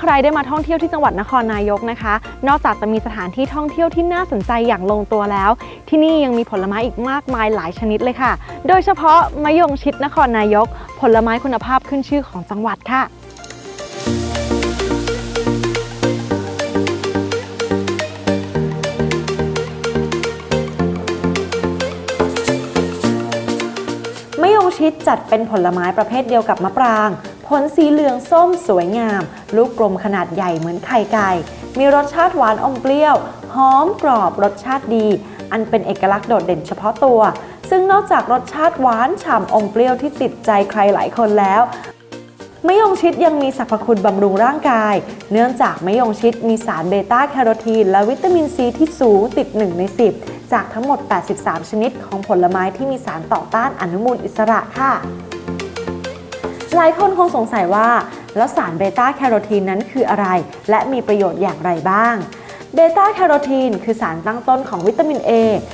ใครได้มาท่องเที่ยวที่จังหวัดนครนายกนะคะ นอกจากจะมีสถานที่ท่องเที่ยวที่น่าสนใจอย่างลงตัวแล้ว ที่นี่ยังมีผลไม้อีกมากมายหลายชนิดเลยค่ะ โดยเฉพาะมะยงชิดนครนายก ผลไม้คุณภาพขึ้นชื่อของจังหวัดค่ะมะยงชิดจัดเป็นผลไม้ประเภทเดียวกับมะปราง ผลสีเหลืองส้มสวยงาม ลูกกลมขนาดใหญ่เหมือนไข่ไก่ มีรสชาติหวานอมเปรี้ยว หอมกรอบรสชาติดี อันเป็นเอกลักษณ์โดดเด่นเฉพาะตัว ซึ่งนอกจากรสชาติหวานฉ่ำอมเปรี้ยวที่ติดใจใครหลายคนแล้วมะยงชิดยังมีสรรพคุณบำรุงร่างกาย เนื่องจากมะยงชิดมีสารเบต้าแคโรทีน และวิตามินซีที่สูงติด 1 ใน 10 จากทั้งหมด 83 ชนิดของผลไม้ที่มีสารต่อต้านอนุมูลอิสระค่ะ หลายคนคงสงสัยว่า แล้วสารเบต้าแคโรทีนนั้นคืออะไร และมีประโยชน์อย่างไรบ้างเบต้าแคโรทีนคือสารตั้งต้นของวิตามิน A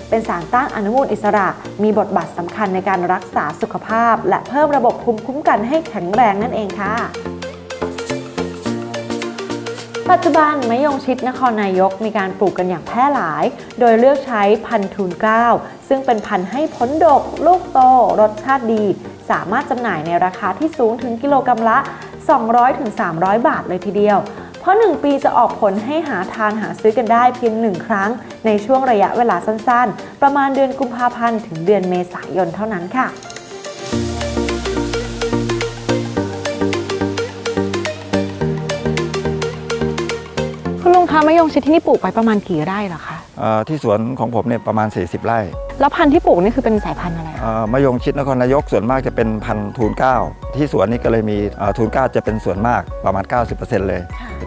เป็นสารต้านอนุมูลอิสระ มีบทบาทสำคัญในการรักษาสุขภาพ และเพิ่มระบบภูมิคุ้มกันให้แข็งแรงนั่นเองค่ะ ปัจจุบันมะยงชิดนครนายกมีการปลูกกันอย่างแพร่หลาย โดยเลือกใช้พันธุ์ทูนเกล้าซึ่งเป็นพันธุ์ให้ผลดก ลูกโต รสชาติดี สามารถจำหน่ายในราคาที่สูงถึงกิโลกรรัมละ 200-300 บาทเลยทีเดียว เพราะ 1 ปีจะออกผลให้หาทานหาซื้อกันได้เพียง 1 ครั้ง ในช่วงระยะเวลาสั้นๆ ประมาณเดือนกุมภาพันธ์ถึงเดือนเมษายนเท่านั้นค่ะคุณลุงคะมะยงชิดที่นี่ปลูกไปประมาณกี่ไร่เหรอคะเอ่อที่สวนของผมเนี่ยประมาณ 40 ไร่ แล้วพันธุ์ที่ปลูกนี่คือเป็นสายพันธุ์อะไรคะเอ่อมะยงชิดนครนายกส่วนมากจะเป็นพันธุ์ทูนเกล้าที่สวนนี้ก็เลยมีเอ่อทูนเกล้าจะเป็นส่วนมากประมาณ 90%เลย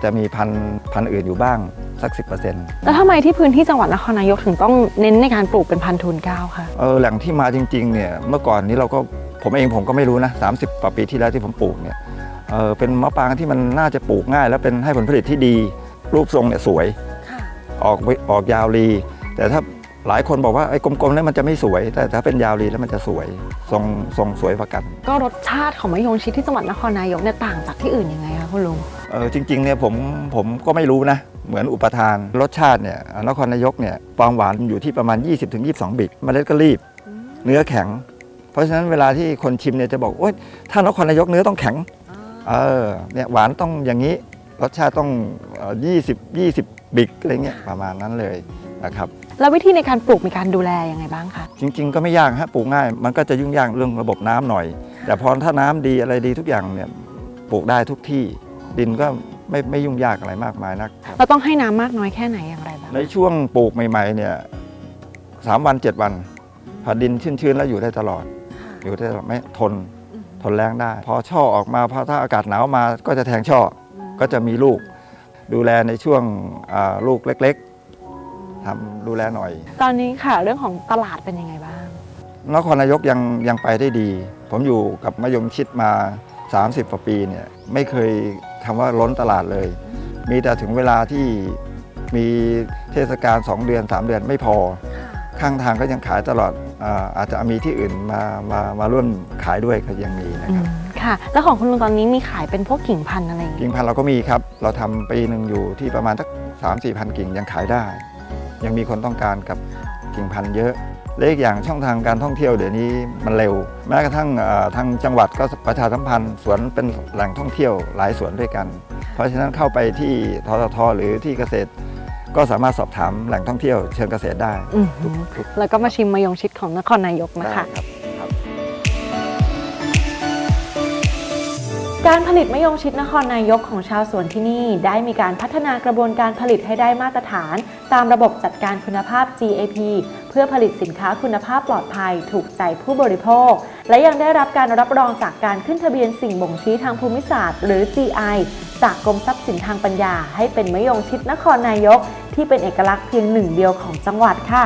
จะมีพันธุ์พันธุ์อื่นอยู่บ้างสัก 10%แล้วทำไมที่พื้นที่จังหวัดนครนายกถึงต้องเน้นในการปลูกเป็นพันธุ์ทูนเกล้าคะเออแหล่งที่มาจริงๆเนี่ยเมื่อก่อนนี้เราก็ผมเองผมก็ไม่รู้นะ30กว่าปีที่แล้วที่ผมปลูกเนี่ยเออเป็นมะปรางที่มันน่าจะปลูกง่าย และเป็นให้ผลผลิตที่ดี รูปทรงเนี่ยสวยออกออกยาวรี แต่ถ้า หลายคนบอกว่าไอ้กลมๆนั้นมันจะไม่สวย แต่ถ้าเป็นยาวรีแล้วมันจะสวยทรงทรงสวยกว่ากัน ก็รสชาติของมะยงชิดที่จังหวัดนครนายกเนี่ยต่างจากที่อื่นยังไงคะคุณลุงเออจริงๆเนี่ยผมผมก็ไม่รู้นะ เหมือนอุปทานรสชาติเนี่ยนครนายกเนี่ยความหวานอยู่ที่ประมาณ 20-22 บิกเมล็ดก็รีบ เนื้อแข็ง เพราะฉะนั้นเวลาที่คนชิมเนี่ยจะบอกโอ๊ยถ้านครนายกเนื้อต้องแข็งเออเนี่ยหวานต้องอย่างนี้รสชาติต้องเอ่อ20 20 บิกอะไรเงี้ยประมาณนั้นเลยนะครับ แล้ววิธีในการปลูกมีการดูแลยังไงบ้างคะ จริง ๆ ก็ไม่ยากฮะปลูกง่าย มันก็จะยุ่งยากเรื่องระบบน้ำหน่อย แต่พอถ้าน้ำดีอะไรดีทุกอย่างเนี่ยปลูกได้ทุกที่ดินก็ไม่ไม่ยุ่งยากอะไรมากมายนักครับเราต้องให้น้ำมากน้อยแค่ไหนอย่างไรบ้างในช่วงปลูกใหม่ๆเนี่ยสามวันเจ็ดวันพอดินชื้นๆแล้วอยู่ได้ตลอด อยู่ได้ตลอดไม่ทนทนแรงได้ พอช่อออกมาพอถ้าอากาศหนาวมาก็จะแทงช่ออก็จะมีลูก ดูแลในช่วงอ่าลูกเล็กๆ ทำดูแลหน่อย ตอนนี้ค่ะเรื่องของตลาดเป็นยังไงบ้างนครนายกยังยังไปได้ดี ผมอยู่กับมะยงชิดมา 30กว่าปีเนี่ยไม่เคยคำว่าล้นตลาดเลย มีแต่ถึงเวลาที่มีเทศกาล2เดือน 3 เดือนไม่พอ ข้างทางก็ยังขายตลอดอาอาจจะมีที่อื่นมามามาร่วมขายด้วยก็ยังมีนะอืครับมค่ะ แล้วของคุณลุงตอนนี้มีขายเป็นพวกกิ่งพันธุ์อะไรอย่างกิ่เงี้ยงพันธุ์เราก็มีครับ เราทำปีหนึ่งอยู่ที่ประมาณสักสามสี่พันกิ่งยังขายได้ ยังมีคนต้องการกับกิ่งพันธุ์เยอะและอีกอย่างช่องทางการท่องเที่ยวเดี๋ยวนี้มันเร็ว แม้กระทั่งเอ่อทางจังหวัดก็ประชาสัมพันธ์สวนเป็นแหล่งท่องเที่ยวหลายสวนด้วยกัน เพราะฉะนั้นเข้าไปที่ทททหรือที่เกษตร ก็สามารถสอบถามแหล่งท่องเที่ยวเชิงเกษตรได้อืมทุกทุกแล้วก็มาชิมมะยงชิดของนครนายกนะได้คะ การผลิตมะยงชิดนครนายกของชาวสวนที่นี่ ได้มีการพัฒนากระบวนการผลิตให้ได้มาตรฐาน ตามระบบจัดการคุณภาพ GAP เพื่อผลิตสินค้าคุณภาพปลอดภัย ถูกใจผู้บริโภค และยังได้รับการรับรองจากการขึ้นทะเบียนสิ่งบ่งชี้ทางภูมิศาสตร์ หรือ GI จากกรมทรัพย์สินทางปัญญา ให้เป็นมะยงชิดนครนายก ที่เป็นเอกลักษณ์เพียงหนึ่งเดียวของจังหวัดค่ะ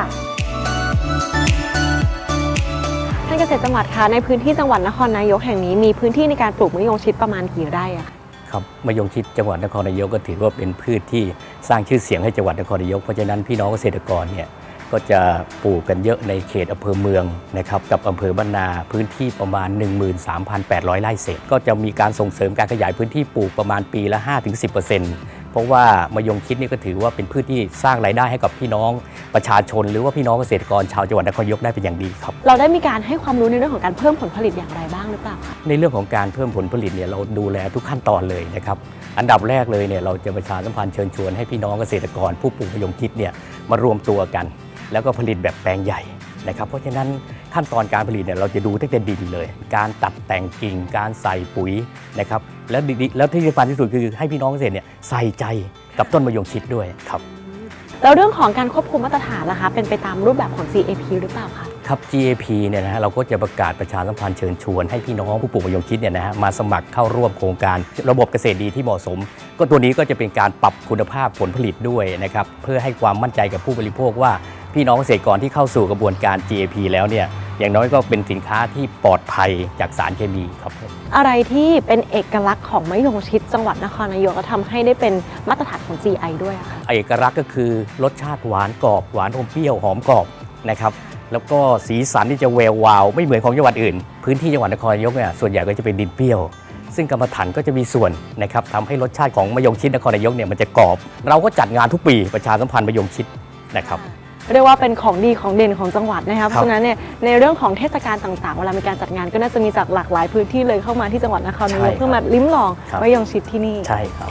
านเกษตรจังหวัดคะในพื้นที่จังหวัดนครนายกแห่งนี้มีพื้นที่ในการปลูกมะยงชิดประมาณกี่ไร่อะคะครับมะยงชิดจังหวัดนครนายกก็ถือว่าเป็นพืชที่สร้างชื่อเสียงให้จังหวัดนครนายก เพราะฉะนั้นพี่น้องเกษตรกรเนี่ยก็จะปลูกกันเยอะในเขตอำเภอเมืองนะครับกับอำเภอบ้านนาพื้นที่ประมาณ 13,800 ไร่เศษ ก็จะมีการส่งเสริมการขยายพื้นที่ปลูกประมาณปีละ 5-10%เพราะว่ามะยงชิดนี่ก็ถือว่าเป็นพืชที่สร้างรายได้ให้กับพี่น้องประชาชน หรือว่าพี่น้องเกษตรกรชาวจังหวัดนครนายกได้เป็นอย่างดีครับ เราได้มีการให้ความรู้ในเรื่องของการเพิ่มผลผลิตอย่างไรบ้างหรือเปล่าคะในเรื่องของการเพิ่มผลผลิตเนี่ยเราดูแลทุกขั้นตอนเลยนะครับอันดับแรกเลยเนี่ยเราจะประชาสัมพันธ์เชิญชวนให้พี่น้องเกษตรกร ผู้ปลูกมะยงชิดเนี่ยมารวมตัวกัน แล้วก็ผลิตแบบแปลงใหญ่ นะครับ เพราะฉะนั้นขั้นตอนการผลิตเนี่ยเราจะดูตั้งแต่ดินเลย การตัดแต่งกิ่ง การใส่ปุ๋ยนะครับ แล้วดีๆแล้วที่สำคัญที่สุดคือให้พี่น้องเกษตรเนี่ยใส่ใจกับต้นมะยงชิดด้วยครับ แล้วเรื่องของการควบคุมมาตรฐานล่ะคะเป็นไปตามรูปแบบของ GAP หรือเปล่าคะ ครับ GAP เนี่ยนะฮะเราก็จะประกาศประชาสัมพันธ์เชิญชวนให้พี่น้องผู้ปลูกมะยงชิดเนี่ยนะฮะมาสมัครเข้าร่วมโครงการระบบเกษตรดีที่เหมาะสม ก็ตัวนี้ก็จะเป็นการปรับคุณภาพผลผลิตด้วยนะครับเพื่อให้ความมั่นใจกับผู้บริโภคว่า พี่น้องเกษตรกรที่เข้าสู่กระบวนการ GAP แล้วเนี่ยอย่างน้อยก็เป็นสินค้าที่ปลอดภัยจากสารเคมีครับผมอะไรที่เป็นเอกลักษณ์ของมะยงชิดจังหวัดนครนายกและทำให้ได้เป็นมาตรฐานของ GI ด้วยอะค่ะเอกลักษณ์ก็คือรสชาติหวานกรอบหวานอมเปรี้ยวหอมกรอบนะครับแล้วก็สีสันที่จะแวววาวไม่เหมือนของจังหวัดอื่น พื้นที่จังหวัดนครนายกเนี่ยส่วนใหญ่ก็จะเป็นดินเปรี้ยว ซึ่งกรรมฐานก็จะมีส่วนนะครับทำให้รสชาติของมะยงชิดนครนายกเนี่ยมันจะกรอบ เราก็จัดงานทุกปีประชาสัมพันธ์มะยงชิดนะครับ เรียกว่าเป็นของดีของเด่นของจังหวัดนะคะเพครับราะฉะนั้นเนี่ยในเรื่องของเทศกาลต่างๆเวลามีการจัดงานก็น่าจะมีจากหลากหลายพื้นที่เลยเข้ามาที่จังหวัดนครนายกเพื่อมาลิ้มลองครับมะยงชิดที่นี่ใช่ครับ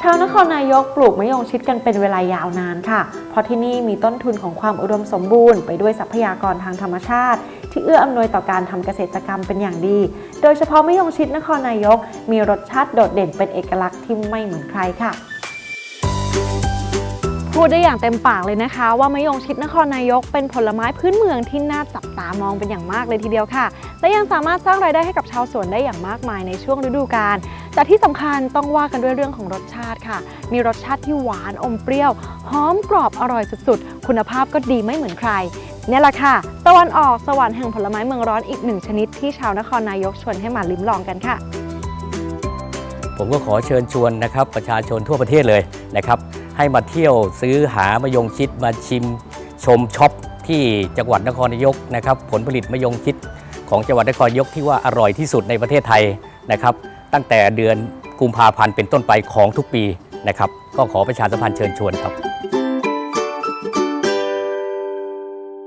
ชาวนครนายกปลูกมะยงชิดกันเป็นเวลายาวนานค่ะ เพราะที่นี่มีต้นทุนของความอุดมสมบูรณ์ไปด้วยทรัพยากรทางธรรมชาติ ที่เอื้ออำนวยต่อการทำเกษตรกรรมเป็นอย่างดี โดยเฉพาะมะยงชิดนครนายก มีรสชาติโดดเด่นเป็นเอกลักษณ์ที่ไม่เหมือนใครค่ะ พูดได้อย่างเต็มปากเลยนะคะ ว่ามะยงชิดนครนายกเป็นผลไม้พื้นเมืองที่น่าจับตามองเป็นอย่างมากเลยทีเดียวค่ะ และยังสามารถสร้างรายได้ให้กับชาวสวนได้อย่างมากมายในช่วงฤดูกาลแต่ที่สำคัญต้องว่ากันด้วยเรื่องของรสชาติค่ะ มีรสชาติที่หวานอมเปรี้ยวหอมกรอบอร่อยสุดๆ คุณภาพก็ดีไม่เหมือนใครเนี่ยแหละค่ะ ตะวันออกสวรรค์แห่งผลไม้เมืองร้อนอีกหนึ่งชนิดที่ชาวนครนายกชวนให้มาลิ้มลองกันค่ะ ผมก็ขอเชิญชวนนะครับประชาชนทั่วประเทศเลยนะครับ ให้มาเที่ยวซื้อหามะยงชิดมาชิมชมช็อปที่จังหวัดนครนายกนะครับ ผลผลิตมะยงชิดของจังหวัดนครนายกที่ว่าอร่อยที่สุดในประเทศไทยนะครับ ตั้งแต่เดือนกุมภาพันธ์เป็นต้นไปของทุกปีนะครับ ก็ขอประชาสัมพันธ์เชิญชวนครับ